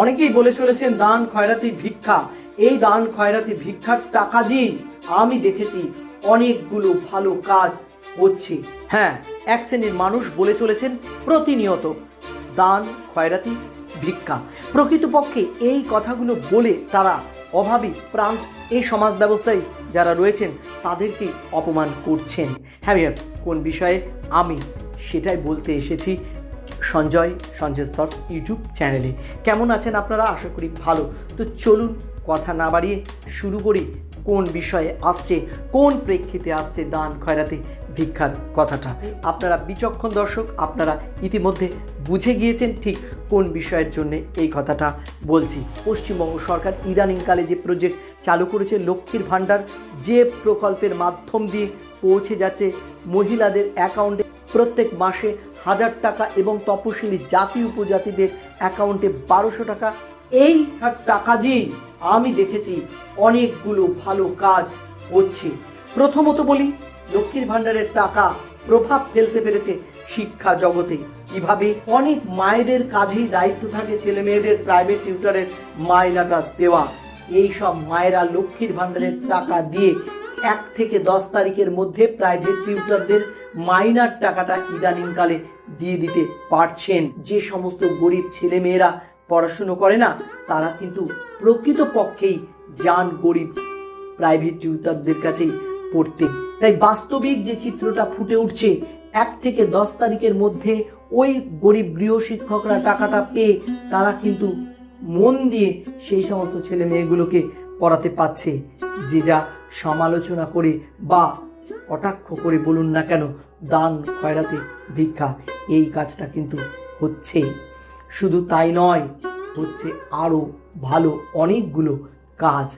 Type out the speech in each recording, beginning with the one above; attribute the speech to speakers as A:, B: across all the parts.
A: অনেকেই বলে চলেছেন দান খয়রাতি ভিক্ষা। এই দান খয়রাতি ভিক্ষার টাকা দিয়ে আমি দেখেছি অনেকগুলো ভালো কাজ হচ্ছে। হ্যাঁ এক শ্রেণির মানুষ বলে চলেছেন প্রতিনিয়ত দান খয়রাতি ভিক্ষা। প্রকৃতপক্ষে এই কথাগুলো বলে তারা অভাবী, প্রাণ এই সমাজ ব্যবস্থায় যারা রয়েছেন তাদেরকে অপমান করছেন। হ্যাভিয়ার্স কোন বিষয়ে আমি সেটাই বলতে এসেছি সঞ্জয় সঞ্জয় স্তর্স ইউটিউব চ্যানেলে। কেমন আছেন আপনারা? আশা করি ভালো। তো চলুন কথা না বাড়িয়ে শুরু করি। কোন বিষয়ে আসছে, কোন প্রেক্ষিতে আসছে দান খয়রাতে ভিক্ষার কথাটা? আপনারা বিচক্ষণ দর্শক, আপনারা ইতিমধ্যে বুঝে গিয়েছেন ঠিক কোন বিষয়ের জন্য এই কথাটা বলছি। পশ্চিমবঙ্গ সরকার ইদানিংকালে যে প্রজেক্ট চালু করেছে লক্ষ্মীর ভাণ্ডার, যে প্রকল্পের মাধ্যম দিয়ে পৌঁছে যাচ্ছে মহিলাদের অ্যাকাউন্টে প্রত্যেক মাসে হাজার টাকা এবং তপশিলি জাতি উপজাতিদের অ্যাকাউন্টে বারোশো টাকা। এই টাকা দিয়ে আমি দেখেছি অনেকগুলো ভালো কাজ হচ্ছে। প্রথমত বলি, লক্ষ্মীর ভাণ্ডারের টাকা প্রভাব ফেলতে পেরেছে শিক্ষা জগতে। কীভাবে অনেক মায়েদের কাঁধেই দায়িত্ব থাকে ছেলে মেয়েদের প্রাইভেট টিউটারের মাইনাটা দেওয়া। এই সব মায়েরা লক্ষ্মীর ভাণ্ডারের টাকা দিয়ে এক থেকে দশ তারিখের মধ্যে প্রাইভেট টিউটারদের মাইনার টাকাটা ইদানিংকালে দিয়ে দিতে পারছেন। যে সমস্ত গরিব ছেলে মেয়েরা পড়াশুনো করে না, তারা কিন্তু প্রকৃত পক্ষেই যান গরিব প্রাইভেট টিউটারদের কাছেই পড়তে। তাই বাস্তবিক যে চিত্রটা ফুটে উঠছে, এক থেকে দশ তারিখের মধ্যে ওই গরিব গৃহ শিক্ষকরা টাকাটা পেয়ে তারা কিন্তু মন দিয়ে সেই সমস্ত ছেলে মেয়েগুলোকে পড়াতে পারছে। যে যা সমালোচনা করে বা কটাক্ষ করে বলুন না কেন, দান, খয়রাতে, ভিক্ষা, এই কাজটা কিন্তু হচ্ছে শুধু তাই নয়, হচ্ছে আরও ভালো অনেকগুলো কাজ।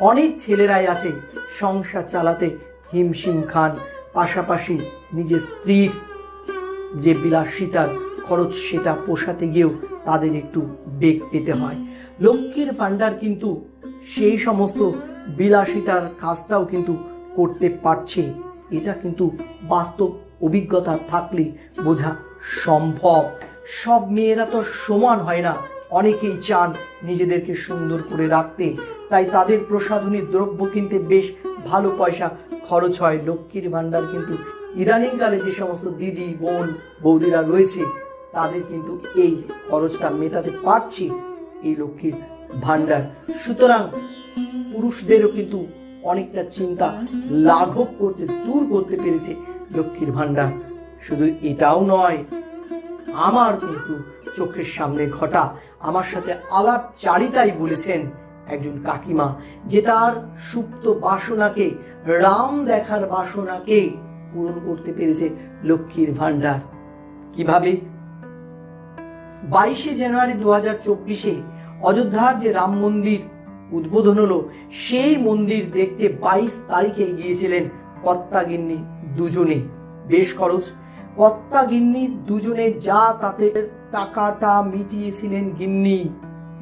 A: অনেক ছেলেরাই আছে সংসার চালাতে হিমশিম খান, পাশাপাশি নিজের স্ত্রীর যে বিলাসিতার খরচ সেটা পোষাতে গিয়েও তাদের একটু বেগ পেতে হয়। লক্ষ্মীর ভাণ্ডার কিন্তু সেই সমস্ত বিলাসিতার কাজটাও কিন্তু করতে পারছে এটা কিন্তু বাস্তব অভিজ্ঞতা থাকলে বোঝা সম্ভব। সব মেয়েরা তো সমান হয় না। অনেকেই চান নিজেদেরকে সুন্দর করে রাখতে। তাই তাদের প্রসাধনী দ্রব্য কিনতে বেশ ভালো পয়সা খরচ হয়। লক্ষ্মীর ভাণ্ডার কিন্তু ইদানিংকালে যে সমস্ত দিদি, বোন, বৌদিরা রয়েছে, তাদের কিন্তু এই খরচটা মেটাতে পারছে এই লক্ষ্মীর ভাণ্ডার। সুতরাং পুরুষদেরও কিন্তু অনেকটা চিন্তা লাঘব করতে, দূর করতে পেরেছে লক্ষ্মীর ভাণ্ডার। শুধু এটাও নয়, আমার কিন্তু চোখের সামনে ঘটা, আমার সাথে আলাপ চারিতাই বলেছেন একজন কাকিমা, যে তার সুপ্ত বাসনাকে, রাম দেখার বাসনাকে পূরণ করতে পেরেছে লক্ষ্মীর ভাণ্ডার। কীভাবে? বাইশে জানুয়ারি দু হাজার চব্বিশে অযোধ্যার যে রাম মন্দির উদ্বোধন হলো। সেই মন্দির দেখতে বাইশ তারিখে গিয়েছিলেন কর্তাগিন্নি দুজনে। বেশ খরচ। কর্তা গিন্নি দুজনে যা তাতে টাকাটা মিটিয়েছিলেন গিন্নি,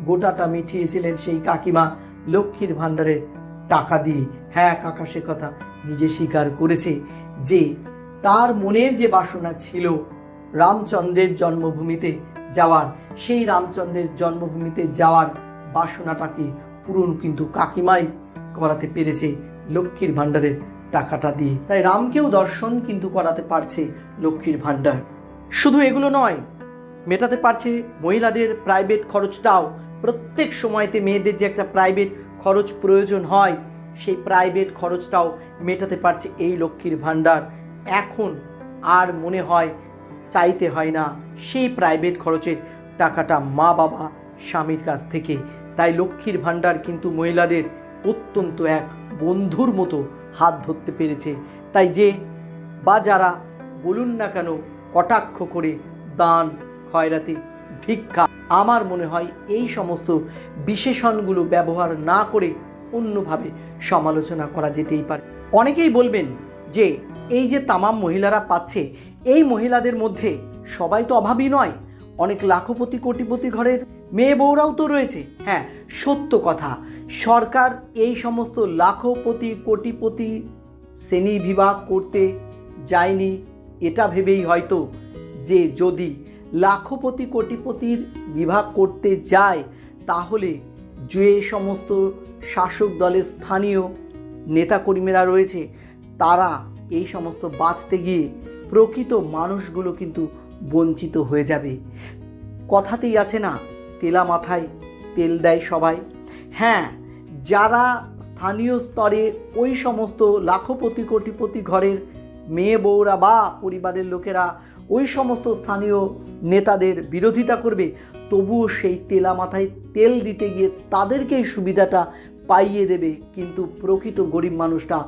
A: গোটাটা মিটিয়েছিলেন সেই কাকিমা লক্ষ্মীর ভাণ্ডারের টাকা দিয়ে। হ্যাঁ কাকা সে কথা নিজে স্বীকার করেছে যে তার মনের যে বাসনা ছিল রামচন্দ্রের জন্মভূমিতে যাওয়ার, সেই রামচন্দ্রের জন্মভূমিতে যাওয়ার বাসনাটাকে পূরণ কিন্তু কাকিমাই করাতে পেরেছে লক্ষ্মীর ভাণ্ডারের টাকাটা দিয়ে। তাই রামকেও দর্শন কিন্তু করাতে পারছে লক্ষ্মীর ভাণ্ডার। শুধু এগুলো নয়, মেটাতে পারছে মহিলাদের প্রাইভেট খরচটাও। প্রত্যেক সময়তে মেয়েদের যে একটা প্রাইভেট খরচ প্রয়োজন হয়, সেই প্রাইভেট খরচটাও মেটাতে পারছে এই লক্ষ্মীর ভাণ্ডার। এখন আর মনে হয় চাইতে হয় না, সেই প্রাইভেট খরচের টাকাটা মা বাবা স্বামীর কাছ থেকে তাই লক্ষ্মীর ভাণ্ডার কিন্তু মহিলাদের অত্যন্ত এক বন্ধুর মতো হাত ধরতে পেরেছে। তাই যে বা যারা বলুন না কেন কটাক্ষ করে দান, খয়রাতি, ভিক্ষা, আমার মনে হয় এই সমস্ত বিশেষণগুলো ব্যবহার না করে অন্যভাবে সমালোচনা করা যেতেই পারে। অনেকেই বলবেন যে, এই যে তামাম মহিলারা পাচ্ছে, এই মহিলাদের মধ্যে সবাই তো অভাবী নয়। অনেক লাখপতি, কোটিপতি ঘরের মেয়ে বউরাও তো রয়েছে। হ্যাঁ সত্য কথা। সরকার এই সমস্ত লাখপতি, কোটিপতি শ্রেণি বিভাগ করতে যায়নি, এটা ভেবেই হয়তো যে যদি লাখপতি, কোটিপতির বিভাগ করতে যায়, তাহলে যে সমস্ত শাসক দলের স্থানীয় নেতাকর্মীরা রয়েছে, তারা এই সমস্ত বাঁচতে গিয়ে প্রকৃত মানুষগুলো কিন্তু বঞ্চিত হয়ে যাবে। কথাতেই আছে না তেলা মাথায় তেল দেয় সবাই। হ্যাঁ যারা স্থানীয় স্তরে ওই সমস্ত লাখপতি কোটিপতি ঘরের মেয়ে, বউরা বা পরিবারের লোকেরা ওই সমস্ত স্থানীয় নেতাদের বিরোধিতা করবে, তবুও সেই তেলা মাথায় তেল দিতে গিয়ে তাদেরকেই সুবিধাটা পাইয়ে দেবে, কিন্তু প্রকৃত গরিব মানুষটা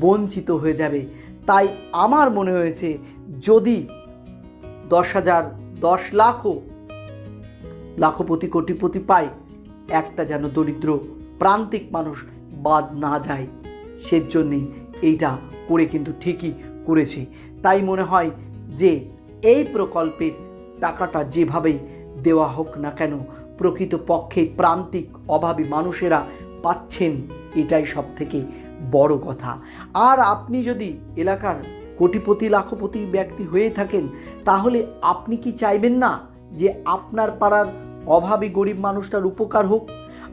A: বঞ্চিত হয়ে যাবে। তাই আমার মনে হয়েছে, যদি দশ হাজার দশ লাখও লাখপতি কোটিপতি পায়। একটা যেন দরিদ্র, প্রান্তিক মানুষ বাদ না যায়। সেজন্যেই এইটা করে কিন্তু ঠিকই করেছে। তাই মনে হয় যে এই প্রকল্পের টাকাটা যেভাবেই দেওয়া হোক না কেন প্রকৃত পক্ষে প্রান্তিক অভাবী মানুষেরা পাচ্ছেন, এটাই সব থেকে বড় কথা। আর আপনি যদি এলাকার কোটিপতি, লাখপতি ব্যক্তি হয়ে থাকেন, তাহলে আপনি কি চাইবেন না যে আপনার পাড়ার অভাবী গরিব মানুষটার উপকার হোক,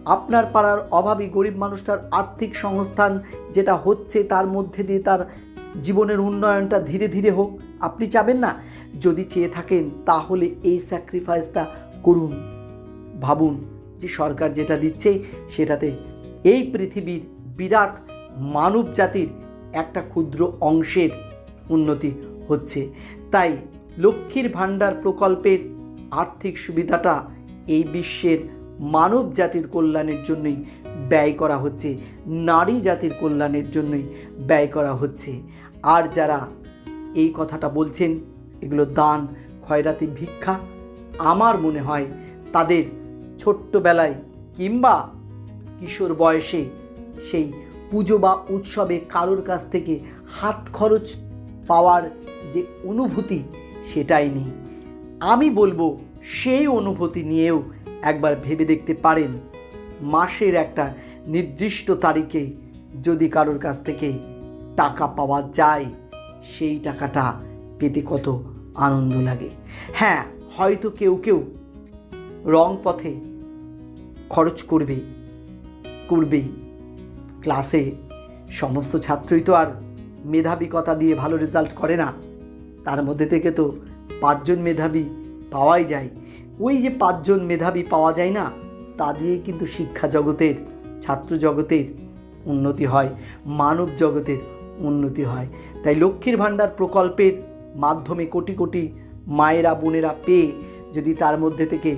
A: আপনার পাড়ার অভাবী গরিব মানুষটার আর্থিক সংস্থান যেটা হচ্ছে তার মধ্যে দিয়ে তার জীবনের উন্নয়নটা ধীরে ধীরে হোক, আপনি চাবেন না? যদি চেয়ে থাকেন, তাহলে এই স্যাক্রিফাইসটা করুন। ভাবুন যে সরকার যেটা দিচ্ছে, সেটাতে এই পৃথিবীর বিরাট মানব জাতির একটা ক্ষুদ্র অংশের উন্নতি হচ্ছে। তাই লক্ষ্মীর ভাণ্ডার প্রকল্পের আর্থিক সুবিধাটা এই বিশ্বের মানব জাতির কল্যাণের জন্যই ব্যয় করা হচ্ছে, নারী জাতির কল্যাণের জন্যই ব্যয় করা হচ্ছে। আর যারা এই কথাটা বলছেন, এগুলো দান খয়রাতি ভিক্ষা, আমার মনে হয় তাদের ছোট্টবেলায় কিংবা কিশোর বয়সে সেই পুজো বা উৎসবে কারোর কাছ থেকে হাত খরচ পাওয়ার যে অনুভূতি, সেটাই নেই। আমি বলব সেই অনুভূতি নিয়েও একবার ভেবে দেখতে পারেন মাসের একটা নির্দিষ্ট তারিখে যদি কারোর কাছ থেকে টাকা পাওয়া যায়, সেই টাকাটা পেতে কত আনন্দ লাগে। হ্যাঁ হয়তো কেউ কেউ রং পথে খরচ করবে, করবেই। ক্লাসে সমস্ত ছাত্রই তো আর মেধাবিকতা দিয়ে ভালো রেজাল্ট করে না। তার মধ্যে থেকে তো পাঁচজন মেধাবী পাওয়াই যায়। ওই যে পাঁচজন মেধাবী পাওয়া যায় না, তা দিয়ে কিন্তু শিক্ষা জগতের, ছাত্র জগতের উন্নতি হয়, মানব জগতের উন্নতি হয়। তাই লক্ষ্মীর ভাণ্ডার প্রকল্পের মাধ্যমে কোটি কোটি মায়েরা, বোনেরা পেয়ে যদি তার মধ্যে থেকে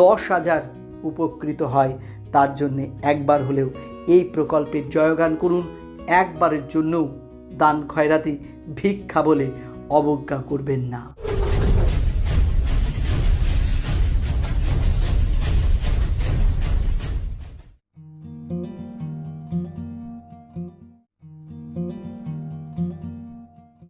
A: দশ হাজার উপকৃত হয়, তার জন্যে একবার হলেও এই প্রকল্পের জয়গান করুন, একবারের জন্যও দান খয়রাতি ভিক্ষা বলে অবজ্ঞা করবেন না।